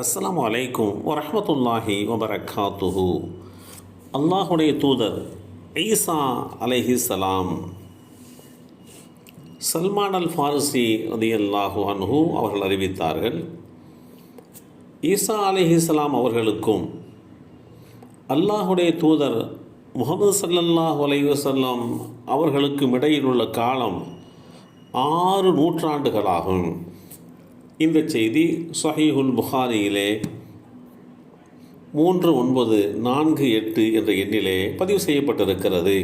அஸ்லாம் அலைக்கும் வரமத்துல்லாஹி வபரகாத்துஹு. அல்லாஹுடைய தூதர் ஈசா அலைஹிஸ்ஸலாம் சல்மான் அல் ஃபாரிசி ரதியல்லாஹு அன்ஹு அவர்கள் அறிவித்தார்கள் ஈசா சலாம் அவர்களுக்கும் அல்லாஹுடைய தூதர் முகமது சல்லல்லாஹ் அலைவசல்லாம் அவர்களுக்கும் இடையில் உள்ள காலம் ஆறு நூற்றாண்டுகளாகும். இந்த செய்தி சஹீஹுல் புகாரியிலே மூன்று ஒன்பது நான்கு எட்டு என்ற எண்ணிலே பதிவு செய்யப்பட்டிருக்கிறது.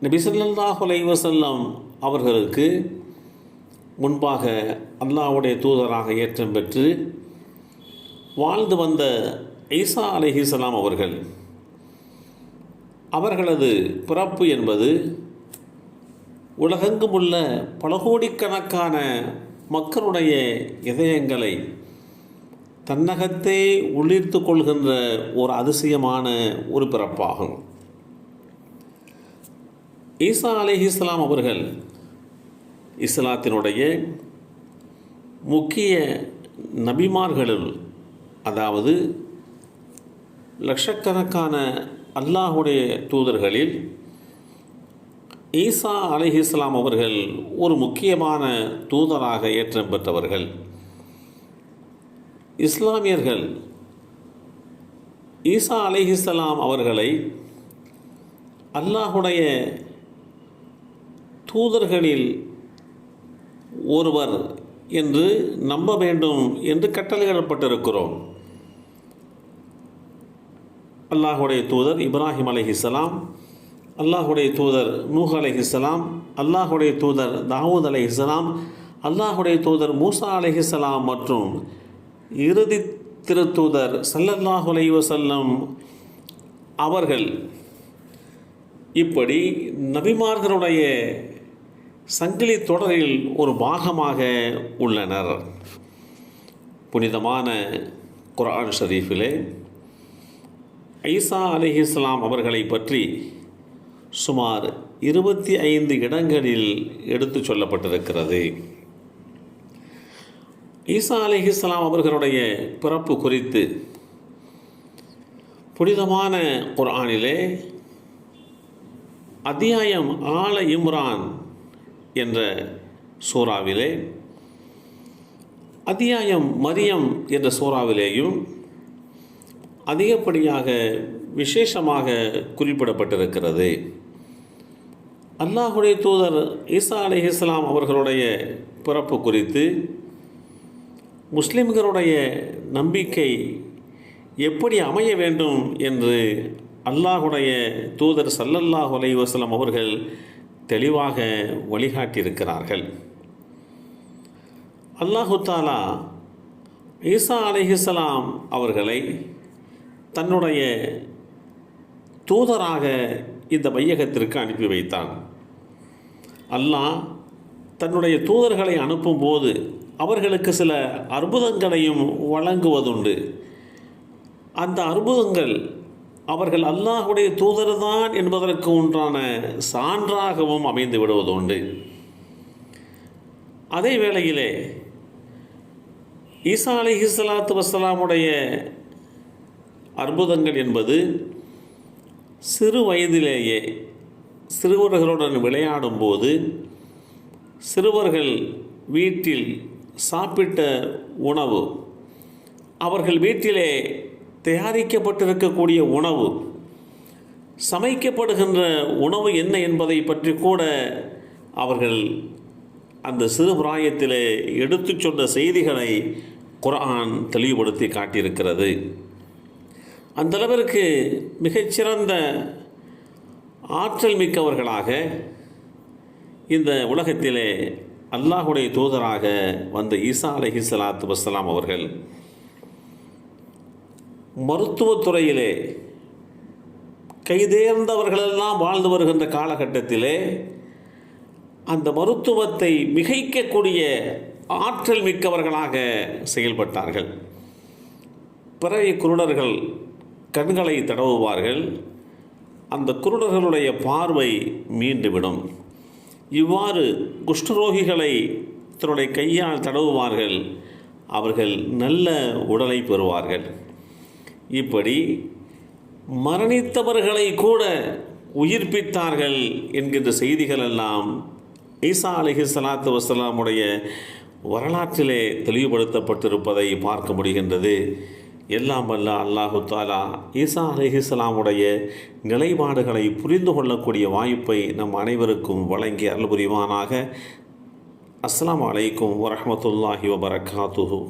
நபி ஸல்லல்லாஹு அவர்களுக்கு முன்பாக அல்லாவுடைய தூதராக ஏற்றம் பெற்று வாழ்ந்து வந்த ஈசா அலஹிசலாம் அவர்கள் அவர்களது பிறப்பு என்பது உலகெங்கும் உள்ள பல கோடிக்கணக்கான மக்களுடைய இதயங்களை தன்னகத்தே உள்ளிர்த்து கொள்கின்ற ஒரு அதிசயமான ஒரு பிறப்பாகும். ஈசா அலிஹிஸ்லாம் அவர்கள் இஸ்லாத்தினுடைய முக்கிய நபிமார்களில் அதாவது லட்சக்கணக்கான அல்லாஹுடைய தூதர்களில் ஈசா அலிஹிஸ்லாம் அவர்கள் ஒரு முக்கியமான தூதராக ஏற்றம் பெற்றவர்கள். இஸ்லாமியர்கள் ஈசா அலிஹிஸ்லாம் அவர்களை அல்லாஹுடைய தூதர்களில் ஒருவர் என்று நம்ப வேண்டும் என்று கட்டளையிடப்பட்டிருக்கிறோம். அல்லாஹுடைய தூதர் இப்ராஹிம் அலிஹிஸ்லாம் அல்லாஹுடைய தூதர் நூஹ் அலைஹிஸ்ஸலாம் அல்லாஹுடைய தூதர் தாவூத் அலைஹிஸ்ஸலாம் அல்லாஹுடைய தூதர் மூசா அலைஹிஸ்ஸலாம் மற்றும் இறுதி திருத்தூதர் சல்லல்லாஹு அலை வசல்லம் அவர்கள் இப்படி நபிமார்களுடைய சங்கிலி தொடரில் ஒரு பாகமாக உள்ளனர். புனிதமான குர்ஆன் ஷரீஃபிலே ஐசா அலிஹிஸ்லாம் அவர்களை பற்றி சுமார் இருபத்தி ஐந்து இடங்களில் எடுத்து சொல்லப்பட்டிருக்கிறது. ஈசா அலிஹிஸ்லாம் அவர்களுடைய பிறப்பு குறித்து புனிதமான குரானிலே அத்தியாயம் ஆல இம்ரான் என்ற சூறாவிலே அத்தியாயம் மரியம் என்ற சூறாவிலேயும் அதிகப்படியாக விசேஷமாக குறிப்பிடப்பட்டிருக்கிறது. அல்லாஹுடைய தூதர் ஈசா அலி இஸ்லாம் அவர்களுடைய பிறப்பு குறித்து முஸ்லிம்களுடைய நம்பிக்கை எப்படி அமைய வேண்டும் என்று அல்லாஹுடைய தூதர் சல்லல்லாஹு அலை வசலம் அவர்கள் தெளிவாக வழிகாட்டியிருக்கிறார்கள். அல்லாஹு தாலா ஈசா அலிஹிஸ்லாம் அவர்களை தன்னுடைய தூதராக இந்த வையகத்திற்கு அனுப்பி வைத்தான். அல்லாஹ் தன்னுடைய தூதர்களை அனுப்பும்போது அவர்களுக்கு சில அற்புதங்களையும் வழங்குவதுண்டு. அந்த அற்புதங்கள் அவர்கள் அல்லாஹுடைய தூதர்தான் என்பதற்கு உண்டான சான்றாகவும் அமைந்து விடுவதுண்டு. அதே வேளையிலே ஈசா அலிஹிஸ்லாத்து வசலாமுடைய அற்புதங்கள் என்பது சிறு வயதிலேயே சிறுவர்களுடன் விளையாடும்போது சிறுவர்கள் வீட்டில் சாப்பிட்ட உணவு அவர்கள் வீட்டிலே தயாரிக்கப்பட்டிருக்கக்கூடிய உணவு சமைக்கப்படுகின்ற உணவு என்ன என்பதை பற்றி கூட அவர்கள் அந்த சிறு பிராயத்திலே எடுத்து சொன்ன செய்திகளை குரான் தெளிவுபடுத்தி காட்டியிருக்கிறது. அந்தளவிற்கு மிகச்சிறந்த ஆற்றல் மிக்கவர்களாக இந்த உலகத்திலே அல்லாஹுடைய தூதராக வந்த ஈசா அலஹி சலாத்து வசலாம் அவர்கள் மருத்துவத்துறையிலே கைதேர்ந்தவர்களெல்லாம் வாழ்ந்து வருகின்ற காலகட்டத்திலே அந்த மருத்துவத்தை மிகைக்கக்கூடிய ஆற்றல் மிக்கவர்களாக செயல்பட்டார்கள். பிறகு குருடர்கள் கண்களை தடவுவார்கள். அந்த குருடர்களுடைய பார்வை மீண்டுவிடும். இவ்வாறு குஷ்டரோகிகளை தன்னுடைய கையால் தடவுவார்கள் அவர்கள் நல்ல உடலை பெறுவார்கள். இப்படி மரணித்தவர்களை கூட உயிர்ப்பித்தார்கள் என்கின்ற செய்திகள் எல்லாம் ஈசா அலிஹி சலாத்து வசலாமுடைய வரலாற்றிலே தெளிவுபடுத்தப்பட்டிருப்பதை பார்க்க முடிகின்றது. எல்லாம் வல்ல அல்லாஹு தாலா ஈசா அலிஹிஸ்லாமுடைய நிலைப்பாடுகளை புரிந்து கொள்ளக்கூடிய வாய்ப்பை நம் அனைவருக்கும் வழங்கி அருள் புரிவானாக. அஸ்லாம் அலைக்கும் வரமத்துல்லாஹி வபரகாத்துஹு.